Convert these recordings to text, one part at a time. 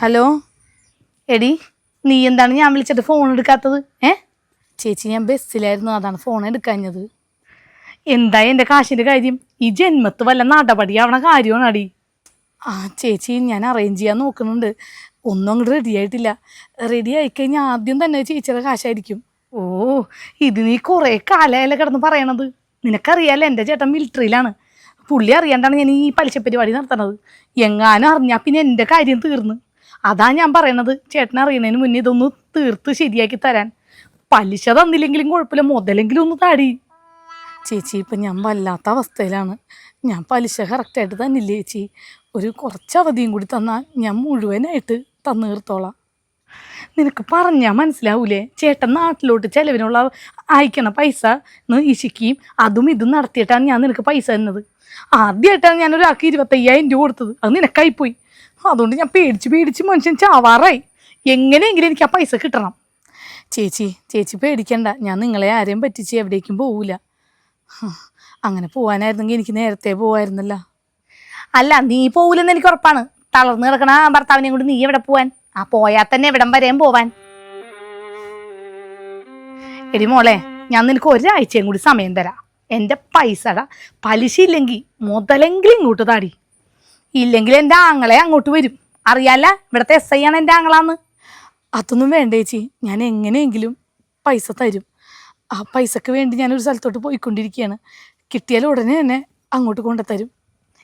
Hello? എടി നീ എന്താണ് ഞാൻ വിളിച്ചിട്ട് ഫോൺ എടുക്കാത്തത്? ഏ? ചേച്ചി ഞാൻ ബസ്സിലായിരുന്നു. അതാണ് ഫോൺ എടുക്കാഞ്ഞത്. എന്താ എന്റെ കാശിന്റെ കാര്യം? ഈ ജന്മത്ത് വല്ല നടപടിയാവണ കാര്യമാണ് അടി ആ ചേച്ചി ഞാൻ അറേഞ്ച് ചെയ്യാൻ നോക്കുന്നുണ്ട്. ഒന്നും അങ്ങോട്ട് റെഡി ആയിട്ടില്ല. റെഡി ആയിക്കഴിഞ്ഞാൽ ആദ്യം തന്നെ ചേച്ചിയുടെ കാശായിരിക്കും. ഓ ഇത് നീ കുറേ കാലമായല്ലേ കിടന്ന് പറയണത്? നിനക്കറിയാലോ എന്റെ ചേട്ടൻ മിലിറ്ററിയിലാണ് പുള്ളി അറിയാണ്ടാണ് ഞാൻ ഈ പലിശ പരിപാടി നടത്തണത് എങ്ങാനും അറിഞ്ഞാൽ പിന്നെ എന്റെ കാര്യം തീർന്ന്. അതാ ഞാൻ പറയുന്നത്. ചേട്ടൻ അറിയുന്നതിന് മുന്നേ ഇതൊന്ന് തീർത്ത് ശരിയാക്കി തരാൻ. പലിശ തന്നില്ലെങ്കിലും കുഴപ്പമില്ല. മുതലെങ്കിലും ഒന്ന് താടി. ചേച്ചി ഇപ്പം ഞാൻ വല്ലാത്ത അവസ്ഥയിലാണ്. ഞാൻ പലിശ കറക്റ്റായിട്ട് തന്നില്ലേ ചേച്ചി? ഒരു കുറച്ച് അവധിയും കൂടി തന്നാൽ ഞാൻ മുഴുവനായിട്ട് തന്നു തീർത്തോളാം. നിനക്ക് പറഞ്ഞാൽ മനസ്സിലാവൂലേ? ചേട്ടൻ നാട്ടിലോട്ട് ചിലവിനുള്ള അയക്കണ പൈസ ഈശിക്കുകയും അതും ഇതും നടത്തിയിട്ടാണ് ഞാൻ നിനക്ക് പൈസ തന്നത്. ആദ്യമായിട്ടാണ് ഞാൻ ഒരാൾക്ക് ഇരുപത്തയ്യായിരം രൂപ കൊടുത്തത്. അത് നിനക്കായിപ്പോയി. അതുകൊണ്ട് ഞാൻ പേടിച്ച് പേടിച്ച് മനുഷ്യൻ ചാവാറായി. എങ്ങനെയെങ്കിലും എനിക്ക് ആ പൈസ കിട്ടണം. ചേച്ചി ചേച്ചി പേടിക്കണ്ട. ഞാൻ നിങ്ങളെ ആരെയും പറ്റിച്ച് എവിടേക്കും പോവില്ല അങ്ങനെ പോകാനായിരുന്നെങ്കിൽ എനിക്ക് നേരത്തെ പോവായിരുന്നല്ല. അല്ല നീ പോവില്ലെന്ന് എനിക്ക് ഉറപ്പാണ്. തളർന്നു കിടക്കണ ആ ഭർത്താവിനെയും കൊണ്ട് നീ എവിടെ പോവാൻ? ആ പോയാൽ തന്നെ എവിടം വരെയും പോവാൻ. എടി മോളെ ഞാൻ നിനക്ക് ഒരാഴ്ചയും കൂടി സമയം തരാം. എന്റെ പൈസട പലിശ ഇല്ലെങ്കിൽ മുതലെങ്കിലും ഇങ്ങോട്ട് താടി. ഇല്ലെങ്കിൽ എന്റെ ആങ്ങളെ അങ്ങോട്ട് വരും. അറിയാല്ല ഇവിടുത്തെ എസ് ഐ ആണ് എന്റെ ആങ്ങളാന്ന്. അതൊന്നും വേണ്ട ചേച്ചി. ഞാൻ എങ്ങനെയെങ്കിലും പൈസ തരും. ആ പൈസക്ക് വേണ്ടി ഞാനൊരു സ്ഥലത്തോട്ട് പോയിക്കൊണ്ടിരിക്കുകയാണ്. കിട്ടിയാൽ ഉടനെ തന്നെ അങ്ങോട്ട് കൊണ്ടുതരും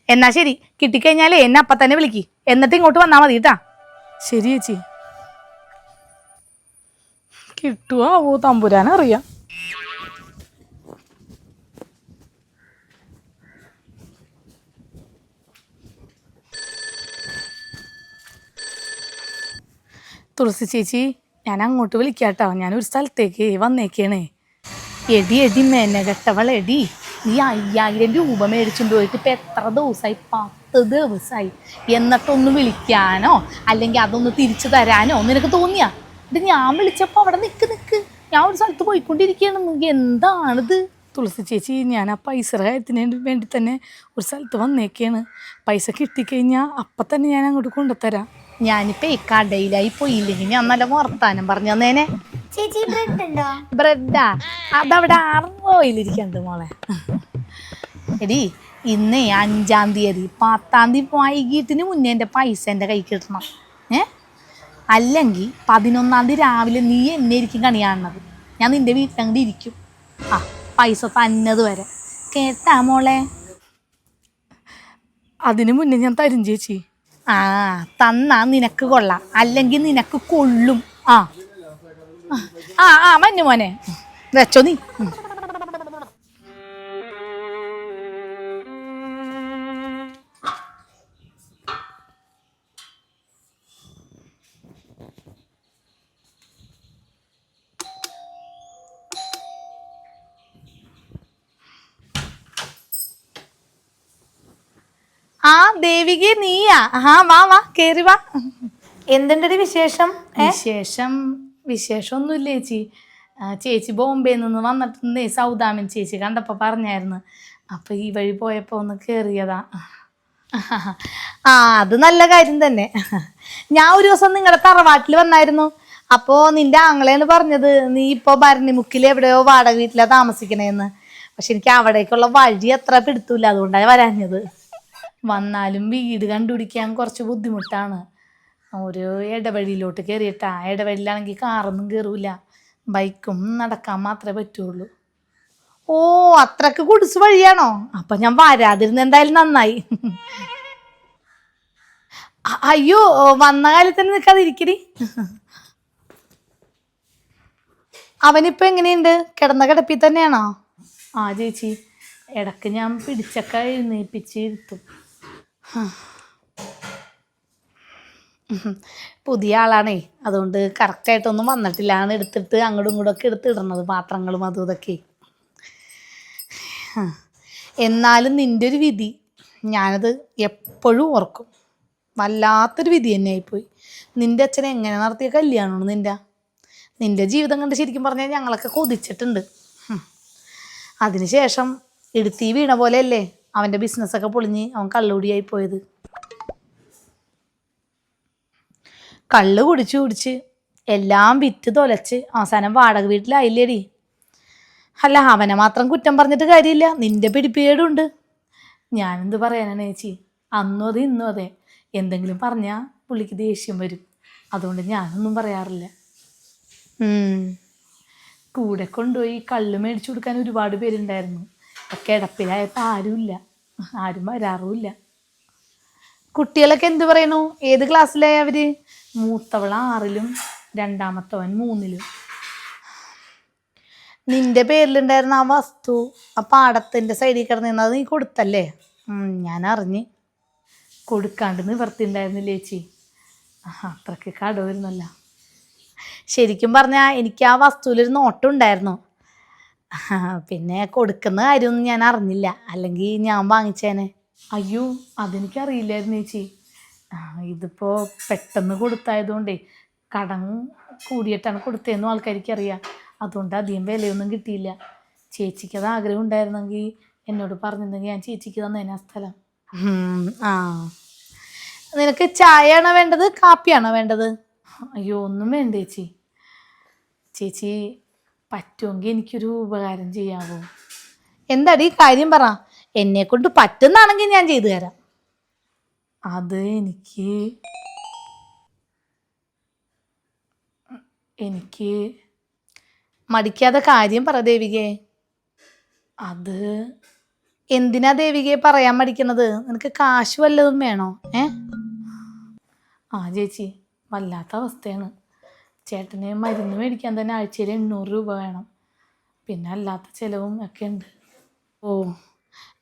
എന്നാ ശരി. കിട്ടിക്കഴിഞ്ഞാലേ എന്നെ അപ്പം തന്നെ വിളിക്കി. എന്നിട്ട് ഇങ്ങോട്ട് വന്നാൽ മതി കേട്ടാ ശരി ചേച്ചി. കിട്ടുവോ ഓ തമ്പുരാനറിയാം. തുളസി ചേച്ചി ഞാൻ അങ്ങോട്ട് വിളിക്കാട്ടോ. ഞാനൊരു സ്ഥലത്തേക്ക് വന്നേക്കണേ. എടി എടി മെനകെട്ടവൾ എടി. നീ അയ്യായിരം രൂപ മേടിച്ചുകൊണ്ട് പോയിട്ട് ഇപ്പം എത്ര ദിവസമായി പത്ത് ദിവസമായി എന്നിട്ടൊന്ന് വിളിക്കാനോ? അല്ലെങ്കിൽ അതൊന്ന് തിരിച്ചു തരാനോ? നിനക്ക് തോന്നിയാ? ഇത് ഞാൻ വിളിച്ചപ്പോൾ അവിടെ നിൽക്ക് നിൽക്ക് ഞാൻ ഒരു സ്ഥലത്ത് പോയിക്കൊണ്ടിരിക്കുകയാണ്. എന്താണിത്? തുളസി ചേച്ചി ഞാൻ ആ പൈസയുടെ കാര്യത്തിന് വേണ്ടി തന്നെ ഒരു സ്ഥലത്ത് വന്നേക്കാണ്. പൈസ കിട്ടിക്കഴിഞ്ഞാൽ അപ്പം തന്നെ ഞാൻ അങ്ങോട്ട് കൊണ്ടുതരാം ഞാനിപ്പോൾ ഈ കടയിലായി പോയില്ലെങ്കിൽ ഞാൻ നല്ല വർത്താനം പറഞ്ഞു. തന്നേനെ ചേച്ചി ബ്രെഡ് ഉണ്ടോ ബ്രെഡാ? അതവിടെ അറുപതിലിരിക്കണ്ട് മോളെ. എടി ഇന്ന് അഞ്ചാം തീയതി. പത്താം തീയതി വൈകിട്ടിന് മുന്നേ എന്റെ പൈസ എന്റെ കൈ കിട്ടണം. ഏ? അല്ലെങ്കിൽ പതിനൊന്നാം തീയതി രാവിലെ നീ എന്നെ ഇരിക്കും കണി കാണുന്നത് ഞാൻ നിന്റെ വീട്ടിലങ്ങോട്ട് ഇരിക്കും. ആ പൈസ തന്നത് വരെ. കേട്ടാ മോളെ? അതിനു മുന്നേ ഞാൻ തരും ചേച്ചി. ആ തന്നാ നിനക്ക് കൊള്ളാം. അല്ലെങ്കിൽ നിനക്ക് കൊള്ളും. ആ. ആ ആ മഞ്ഞു മോനെ വെച്ചോ നീ. ദേവികെ നീയാ. ആ വാ വാ കേറി വാ. എന്തുണ്ടൊരു വിശേഷം? വിശേഷം വിശേഷമൊന്നുമില്ല ചേച്ചി. ചേച്ചി ബോംബെയിൽ നിന്ന് വന്നിട്ടുണ്ടേ സൗദാമിൻ ചേച്ചി കണ്ടപ്പോൾ പറഞ്ഞായിരുന്നു. അപ്പോൾ ഈ വഴി പോയപ്പോൾ ഒന്ന് കയറിയതാ ആ അത് നല്ല കാര്യം തന്നെ. ഞാൻ ഒരു ദിവസം നിങ്ങളുടെ തറവാട്ടിൽ വന്നായിരുന്നു. അപ്പോൾ നിന്റെ ആങ്ങളെന്ന് പറഞ്ഞത് നീ ഇപ്പോൾ ഭരണിമുക്കിൽ എവിടെയോ വാടക വീട്ടിലാണ് താമസിക്കണേന്ന്. പക്ഷെ എനിക്ക് അവിടേക്കുള്ള വഴി അത്ര പിടുത്തൂല അതുകൊണ്ടാണ് വരാഞ്ഞത്. വന്നാലും വീട് കണ്ടുപിടിക്കാൻ കുറച്ച് ബുദ്ധിമുട്ടാണ്. ഒരു ഇടവഴിയിലോട്ട് കയറിയിട്ടാ ഇടവഴിയിലാണെങ്കിൽ കാറൊന്നും കയറൂല ബൈക്കും നടക്കാൻ മാത്രമേ പറ്റുള്ളൂ. ഓ അത്രയ്ക്ക് കുടിസ് വഴിയാണോ? അപ്പൊ ഞാൻ വരാതിരുന്ന എന്തായാലും നന്നായി. അയ്യോ വന്ന കാലത്ത് തന്നെ നിൽക്കാതിരിക്കടി. അവനിപ്പോ എങ്ങനെയുണ്ട്? കിടന്ന കിടപ്പിൽ തന്നെയാണോ? ആ ചേച്ചി ഇടയ്ക്ക് ഞാൻ പിടിച്ചൊക്കെ എഴുന്നേൽപ്പിച്ച് ഇരുത്തും ഉം. പുതിയ ആളാണേ. അതുകൊണ്ട് കറക്റ്റായിട്ടൊന്നും വന്നിട്ടില്ല. ആണ് എടുത്തിട്ട് അങ്ങോട്ടും ഇങ്ങോട്ടും ഒക്കെ എടുത്തിടണത് പാത്രങ്ങളും അതും ഇതൊക്കെ. എന്നാലും നിന്റെ ഒരു വിധി. ഞാനത് എപ്പോഴും ഓർക്കും. വല്ലാത്തൊരു വിധി തന്നെയായിപ്പോയി നിന്റെ അച്ഛൻ എങ്ങനെ നടത്തിയ കല്യാണമാണ് നിന്റെ നിന്റെ ജീവിതം കണ്ട് ശരിക്കും പറഞ്ഞാൽ ഞങ്ങളൊക്കെ കൊതിച്ചിട്ടുണ്ട്. അതിനുശേഷം എടുത്തീ വീണ പോലെയല്ലേ? അവന്റെ ബിസിനസ്സൊക്കെ പൊളിഞ്ഞ് അവൻ കള്ളുകൂടിയായി പോയത്. കള്ള് കുടിച്ച് കുടിച്ച് എല്ലാം വിറ്റ് തൊലച്ച് അവസാനം വാടക വീട്ടിലായില്ലേടി. അല്ല അവനെ മാത്രം കുറ്റം പറഞ്ഞിട്ട് കാര്യമില്ല. നിന്റെ പിടിപ്പേടുണ്ട്. ഞാനെന്ത് പറയാനാണ് ചേച്ചി? അന്നും അതെ ഇന്നും അതെ. എന്തെങ്കിലും പറഞ്ഞാൽ പുള്ളിക്ക് ദേഷ്യം വരും. അതുകൊണ്ട് ഞാനൊന്നും പറയാറില്ല. കൂടെ കൊണ്ടുപോയി കള്ള് മേടിച്ചു കൊടുക്കാൻ ഒരുപാട് പേരുണ്ടായിരുന്നു. കിടപ്പിലായപ്പോൾ ആരുമില്ല. ആരും വരാറുമില്ല. കുട്ടികളൊക്കെ എന്ത് പറയണു ഏത് ക്ലാസ്സിലായി അവർ? മൂത്തവൾ ആറിലും രണ്ടാമത്തവൻ മൂന്നിലും. നിന്റെ പേരിലുണ്ടായിരുന്ന ആ വസ്തു ആ പാടത്തിന്റെ സൈഡിൽ കിടന്നിരുന്നത് നീ കൊടുത്തല്ലേ? ഞാൻ അറിഞ്ഞ്. കൊടുക്കാണ്ട് നിവർത്തിണ്ടായിരുന്നില്ല ചേച്ചി? ആ, അത്രയ്ക്ക് കടവരുന്നല്ല ശരിക്കും പറഞ്ഞാൽ എനിക്ക് ആ വസ്തുവിലൊരു നോട്ടം ഉണ്ടായിരുന്നു ആ, പിന്നെ കൊടുക്കുന്ന കാര്യമൊന്നും ഞാൻ അറിഞ്ഞില്ല. അല്ലെങ്കിൽ ഞാൻ വാങ്ങിച്ചേനെ. അയ്യോ അതെനിക്കറിയില്ലായിരുന്നു ചേച്ചി. ഇതിപ്പോ പെട്ടെന്ന് കൊടുത്തായതുകൊണ്ടേ കടം കൂടിയിട്ടാണ് കൊടുത്തതെന്നും ആൾക്കാർക്ക് അറിയാം അതുകൊണ്ട് അധികം വിലയൊന്നും കിട്ടിയില്ല. ചേച്ചിക്ക് അത് ആഗ്രഹം ഉണ്ടായിരുന്നെങ്കിൽ എന്നോട് പറഞ്ഞിരുന്നെങ്കിൽ ഞാൻ ചേച്ചിക്ക് തന്നേനെ ആ സ്ഥലം. ആ. നിനക്ക് ചായയാണോ വേണ്ടത് കാപ്പിയാണോ വേണ്ടത്? അയ്യോ ഒന്നും വേണ്ട ചേച്ചി. ചേച്ചി പറ്റുമെങ്കിൽ എനിക്കൊരു ഉപകാരം ചെയ്യാമോ എന്താടി കാര്യം പറ. എന്നെ കൊണ്ട് പറ്റുന്നാണെങ്കിൽ ഞാൻ ചെയ്തു തരാം. അത് എനിക്ക് എനിക്ക് മടിക്കാതെ കാര്യം പറ ദേവികയെ അത് എന്തിനാ ദേവികയെ പറയാൻ മടിക്കണത്? നിനക്ക് കാശ് വല്ലതും വേണോ? ഏ? ആ ചേച്ചി. വല്ലാത്ത അവസ്ഥയാണ്. ചേട്ടന് മരുന്ന് മേടിക്കാൻ തന്നെ ആഴ്ചയിൽ എണ്ണൂറ് രൂപ വേണം. പിന്നെ അല്ലാത്ത ചിലവും ഒക്കെ ഉണ്ട്. ഓ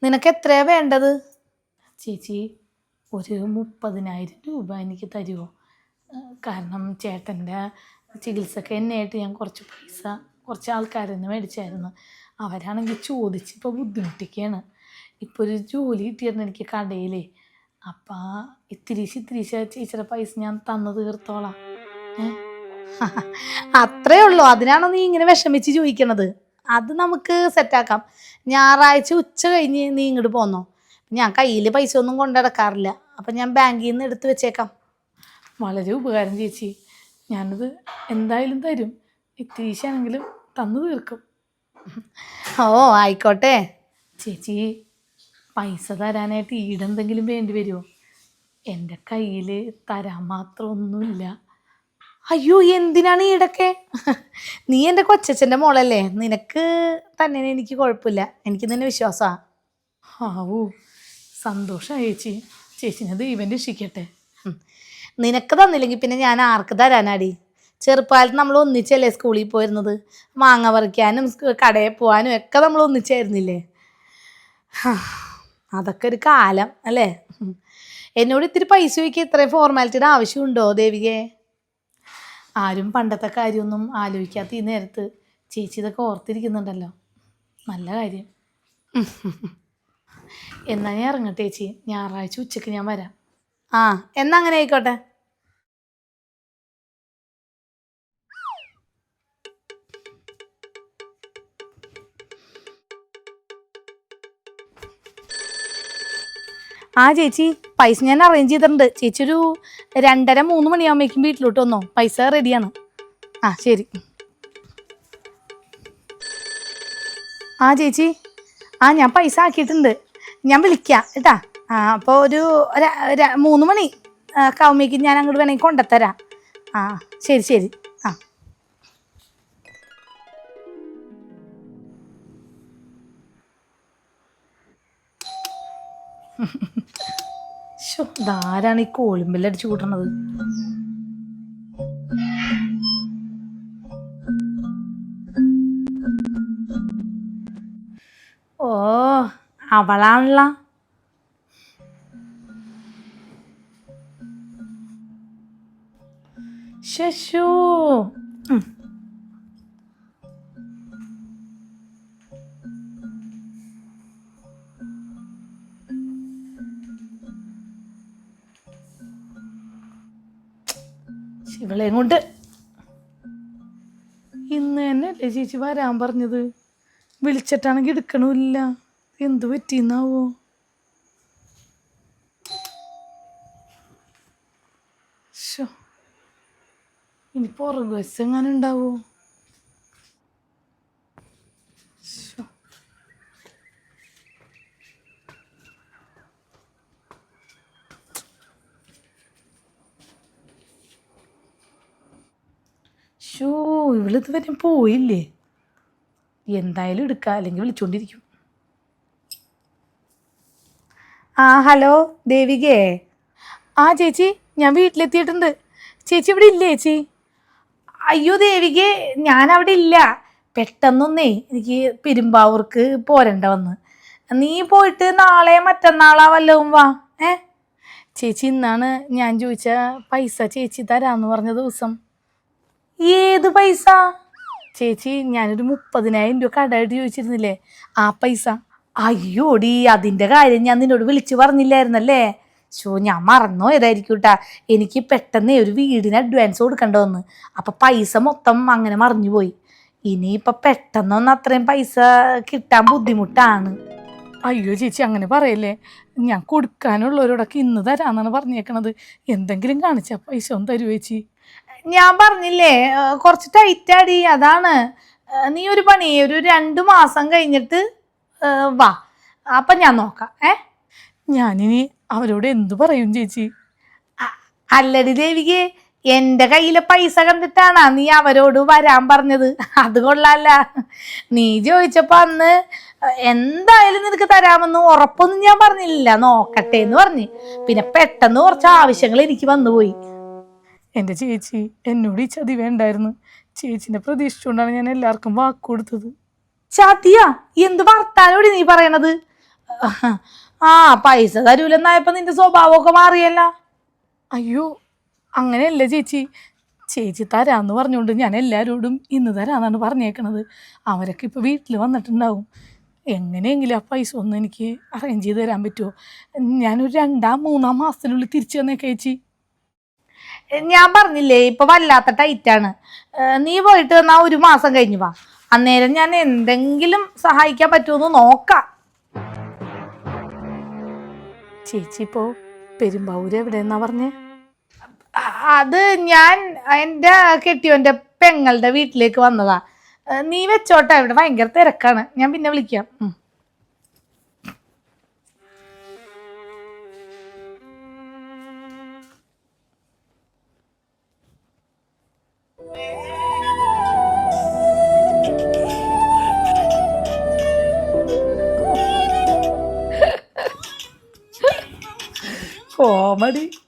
നിനക്ക് എത്രയാണ് വേണ്ടത്? ചേച്ചി ഒരു മുപ്പതിനായിരം രൂപ എനിക്ക് തരുമോ കാരണം ചേട്ടന്റെ ചികിത്സക്ക് എന്നെയായിട്ട് ഞാൻ കുറച്ച് പൈസ കുറച്ച് ആൾക്കാരിൽ നിന്ന് മേടിച്ചായിരുന്നു. അവരാണെങ്കിൽ ചോദിച്ച് ഇപ്പോൾ ബുദ്ധിമുട്ടിക്കുകയാണ്. ഇപ്പോൾ ഒരു ജോലി കിട്ടിയിരുന്നു എനിക്ക് കടയിലേ. അപ്പം ഇത്തിരിശ് ഇത്തിരീശ് ചേച്ചിയുടെ പൈസ ഞാൻ തന്നു തീർത്തോളാം. ഏ? അത്രേ ഉള്ളൂ. അതിനാണോ നീ ഇങ്ങനെ വിഷമിച്ച് ചോദിക്കണത്? അത് നമുക്ക് സെറ്റാക്കാം ഞായറാഴ്ച ഉച്ച കഴിഞ്ഞ് നീ ഇങ്ങോട്ട് പോന്നോ? ഞാൻ കയ്യിൽ പൈസ ഒന്നും കൊണ്ടിടക്കാറില്ല. അപ്പം ഞാൻ ബാങ്കിൽ നിന്ന് എടുത്ത് വെച്ചേക്കാം. വളരെ ഉപകാരം ചേച്ചി. ഞാനത് എന്തായാലും തരും. ഇത്തീശാണെങ്കിലും തന്നു തീർക്കും. ഓ ആയിക്കോട്ടെ. ചേച്ചി പൈസ തരാനായിട്ട് ഈടെന്തെങ്കിലും വേണ്ടി വരുമോ എന്റെ കയ്യിൽ തരാൻ മാത്രം ഒന്നുമില്ല അയ്യോ എന്തിനാണ് ഈടൊക്കെ നീ എന്റെ കൊച്ചച്ഛന്റെ മോളല്ലേ? നിനക്ക് തന്നെ എനിക്ക് കുഴപ്പമില്ല. എനിക്ക് തന്നെ വിശ്വാസമാണ് ആവൂ സന്തോഷം ചേച്ചി. ചേച്ചിനെ ദൈവം രക്ഷിക്കട്ടെ. നിനക്ക് തന്നില്ലെങ്കിൽ പിന്നെ ഞാൻ ആർക്ക് തരാനാടി? ചെറുപ്പകാലത്ത് നമ്മൾ ഒന്നിച്ചല്ലേ സ്കൂളിൽ പോയിരുന്നത്? മാങ്ങ പറിക്കാനും കടയിൽ പോകാനും ഒക്കെ നമ്മൾ ഒന്നിച്ചായിരുന്നില്ലേ? അതൊക്കെ ഒരു കാലം അല്ലേ. എന്നോട് ഇത്തിരി പൈസ ചോദിക്കുക ഇത്രയും ഫോർമാലിറ്റിയുടെ ആവശ്യമുണ്ടോ ദേവികയെ ആരും പണ്ടത്തെ കാര്യമൊന്നും ആലോചിക്കാത്ത ഈ നേരത്ത് ചേച്ചി ഇതൊക്കെ ഓർത്തിരിക്കുന്നുണ്ടല്ലോ. നല്ല കാര്യം. എന്നാ ഞാൻ ഇറങ്ങട്ടെ ചേച്ചി. ഞായറാഴ്ച ഉച്ചയ്ക്ക് ഞാൻ വരാം. ആ എന്നാ അങ്ങനെ ആയിക്കോട്ടെ. ആ ചേച്ചി പൈസ ഞാൻ അറേഞ്ച് ചെയ്തിട്ടുണ്ട്. ചേച്ചി ഒരു രണ്ടര മൂന്ന് മണിയാകുമ്പോഴേക്കും വീട്ടിലോട്ട് വന്നോ. പൈസ റെഡിയാണ് ആ ശരി. ആ ചേച്ചി. ആ ഞാൻ പൈസ ആക്കിയിട്ടുണ്ട്. ഞാൻ വിളിക്കാം കേട്ടാ. ആ അപ്പോൾ ഒരു മൂന്ന് മണി കവുമ്പേക്ക് ഞാൻ അങ്ങോട്ട് വേണമെങ്കിൽ കൊണ്ടുത്തരാം. ആ ശരി ശരി. ആ. ഇതാരാണ് ഈ കോളിമ്പല്ലടിച്ച് കൂട്ടണത്? ഓ അവളാണല്ല. ശശു. ഇവളെയും കൊണ്ട്. ഇന്ന് തന്നെ അല്ലേ ചേച്ചി വരാൻ പറഞ്ഞത്? വിളിച്ചിട്ടാണെങ്കിൽ എടുക്കണമില്ല. എന്ത് പറ്റിയെന്നാവോ? ഇനി പുറകു വശം എങ്ങനെ ഉണ്ടാവോ? ഷോ ഇവളിതുവരെ പോയില്ലേ? എന്തായാലും എടുക്ക അല്ലെങ്കിൽ വിളിച്ചോണ്ടിരിക്കും. ആ ഹലോ ദേവികേ. ആ ചേച്ചി ഞാൻ വീട്ടിലെത്തിയിട്ടുണ്ട്. ചേച്ചി ഇവിടെ ഇല്ലേ ചേച്ചി? അയ്യോ ദേവികേ ഞാൻ അവിടെ ഇല്ല. പെട്ടെന്നൊന്നേ എനിക്ക് പെരുമ്പാവൂർക്ക് പോരണ്ട വന്ന്. നീ പോയിട്ട് നാളെ മറ്റന്നാളാ വല്ലതും വാ ഏ? ചേച്ചി ഇന്നാണ് ഞാൻ ചോദിച്ച പൈസ ചേച്ചി തരാന്ന് പറഞ്ഞ ദിവസം. ഏത് പൈസ? ചേച്ചി ഞാനൊരു മുപ്പതിനായിരം രൂപ കടമായിട്ട് ചോദിച്ചിരുന്നില്ലേ? ആ പൈസ. അയ്യോടി അതിന്റെ കാര്യം ഞാൻ നിന്നോട് വിളിച്ചു പറഞ്ഞില്ലായിരുന്നല്ലേ? ഷോ ഞാൻ മറന്നോ ഏതായിരിക്കും കേട്ടാ എനിക്ക് പെട്ടെന്ന് ഒരു വീടിന് അഡ്വാൻസ് കൊടുക്കേണ്ട വന്ന് അപ്പൊ പൈസ മൊത്തം അങ്ങനെ മറിഞ്ഞു പോയി. ഇനിയിപ്പൊ പെട്ടെന്നൊന്നും അത്രയും പൈസ കിട്ടാൻ ബുദ്ധിമുട്ടാണ്. അയ്യോ ചേച്ചി അങ്ങനെ പറയല്ലേ? ഞാൻ കൊടുക്കാനുള്ളവരോടൊക്കെ ഇന്ന് തരാന്നാണ് പറഞ്ഞേക്കണത്. എന്തെങ്കിലും കാണിച്ചാ പൈസ ഒന്ന് തരുവോ ചേച്ചി? ഞാൻ പറഞ്ഞില്ലേ കുറച്ച് ടൈറ്റ് ആടി അതാണ്. നീ ഒരു പണി ഒരു രണ്ട് മാസം കഴിഞ്ഞിട്ട് വാ. അപ്പം ഞാൻ നോക്കാം ഏ? ഞാനിനി അവരോട് എന്തു പറയും ചേച്ചി? അല്ലടി ദേവികെ എന്റെ കയ്യിലെ പൈസ കണ്ടിട്ടാണ് നീ അവരോട് വരാൻ പറഞ്ഞത്. അത് കൊള്ളാല്ല. നീ ചോദിച്ചപ്പോ അന്ന് എന്തായാലും നിനക്ക് തരാമെന്ന് ഉറപ്പൊന്നും ഞാൻ പറഞ്ഞില്ല. നോക്കട്ടെ എന്ന് പറഞ്ഞു. പിന്നെ പെട്ടെന്ന് കുറച്ച് ആവശ്യങ്ങൾ എനിക്ക് വന്നുപോയി. എന്റെ ചേച്ചി എന്നോട് ഈ ചതി വേണ്ടായിരുന്നു. ചേച്ചിന്റെ പ്രതീക്ഷിച്ചുകൊണ്ടാണ് ഞാൻ എല്ലാവർക്കും വാക്ക് കൊടുത്തത്. ചതിയാ? എന്ത് വർത്താനോടി നീ പറയണത്? ആ പൈസ തരൂലെന്നായപ്പോ നിന്റെ സ്വഭാവമൊക്കെ മാറിയല്ല. അയ്യോ അങ്ങനെയല്ല ചേച്ചി. ചേച്ചി തരാന്ന് പറഞ്ഞുകൊണ്ട് ഞാൻ എല്ലാവരോടും ഇന്ന് തരാന്നാണ് പറഞ്ഞേക്കണത്. അവരൊക്കെ ഇപ്പോൾ വീട്ടിൽ വന്നിട്ടുണ്ടാവും. എങ്ങനെയെങ്കിലും ആ പൈസ ഒന്ന് എനിക്ക് അറേഞ്ച് ചെയ്ത് തരാൻ പറ്റുമോ ഞാനൊരു രണ്ടാം മൂന്നാം മാസത്തിനുള്ളിൽ തിരിച്ചു തന്നേക്കാം ചേച്ചി. ഞാൻ പറഞ്ഞില്ലേ ഇപ്പൊ വല്ലാത്ത ടൈറ്റാണ് നീ പോയിട്ട് വന്നാ ഒരു മാസം കഴിഞ്ഞു വാ. അന്നേരം ഞാൻ എന്തെങ്കിലും സഹായിക്കാൻ പറ്റുമെന്ന് നോക്കാം. ചേച്ചി ഇപ്പോ പെരുമ്പാവൂര് എവിടെയെന്നാ പറഞ്ഞേ? അത് ഞാൻ എന്റെ കെട്ടിയോന്റെ പെങ്ങളുടെ വീട്ടിലേക്ക് വന്നതാ. നീ വെച്ചോട്ടെ ഇവിടെ ഭയങ്കര തിരക്കാണ്. ഞാൻ പിന്നെ വിളിക്കാം. કોમેડી?